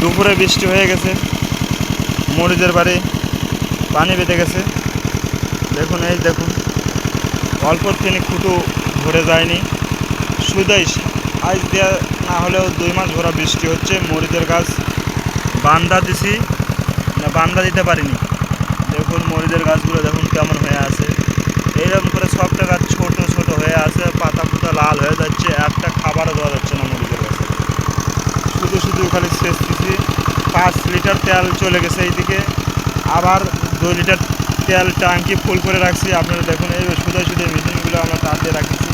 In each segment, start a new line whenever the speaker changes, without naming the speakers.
দুপুরে বৃষ্টি হয়ে গেছে, মরিচের বাড়ি, পানি বেঁধে গেছে। দেখুন, এই দেখুন অল্প তিনি খুঁটু ভরে যায়নি। শুধুই আজ দেওয়া না হলেও দুই মাস ভরা বৃষ্টি হচ্ছে, মরিচের গাছ বান্দা দিছি, না বান্দা দিতে পারিনি। দেখুন, মরিচের গাছগুলো দেখুন কেমন হয়ে আছে। এইরকম করে সবটা গাছ ছোট ছোট হয়ে আছে, পাতা পুতা লাল হয়ে যাচ্ছে, একটা খাবারও দেওয়া যাচ্ছে না মরিচের গাছে। শুধু শুধু খালি শেষ দিছি। পাঁচ লিটার তেল চলে গেছে এইদিকে। আবার দুই লিটার তেল ট্যাঙ্কি ফুল করে রাখছি। আপনারা দেখুন, এই শুধু সুদে মেশিনগুলো আমরা তার দিয়ে রাখছি।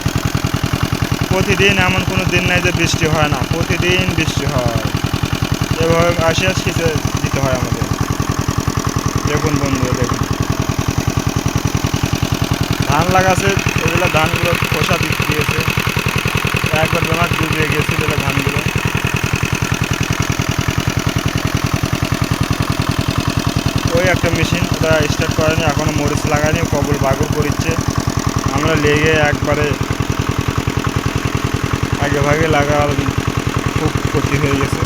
প্রতিদিন এমন কোনো দিন নাই যে বৃষ্টি হয় না। প্রতিদিন বৃষ্টি হয়। এভাবে আসে শীতে দিতে হয় আমাদের। দেখুন বন্ধু দেখুন। ধান লাগাছে, এগুলো ধানগুলো খোসা দিয়েছে। একবার বেমার ডুবিয়ে গিয়েছিল এগুলো ধানগুলো ওই একটা মেশিন ওটা স্টার্ট করেনি এখনও মরিচ লাগায়নি কবল বাগর করিচ্ছে আমরা লেগে একবারে আগে ভাগে লাগা খুব ক্ষতি হয়ে গেছে।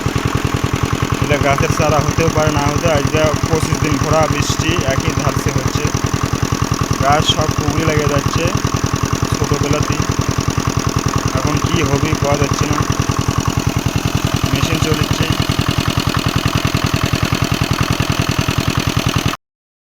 এটা গাছের চারা হতেও পারে, না হতে আজকে পঁচিশ দিন ভরা বৃষ্টি, একই ধারসে হচ্ছে। গাছ সব কুগড়ি লেগে যাচ্ছে, ছোটোবেলাতেই। এখন কি হবে, পাওয়া যাচ্ছে না।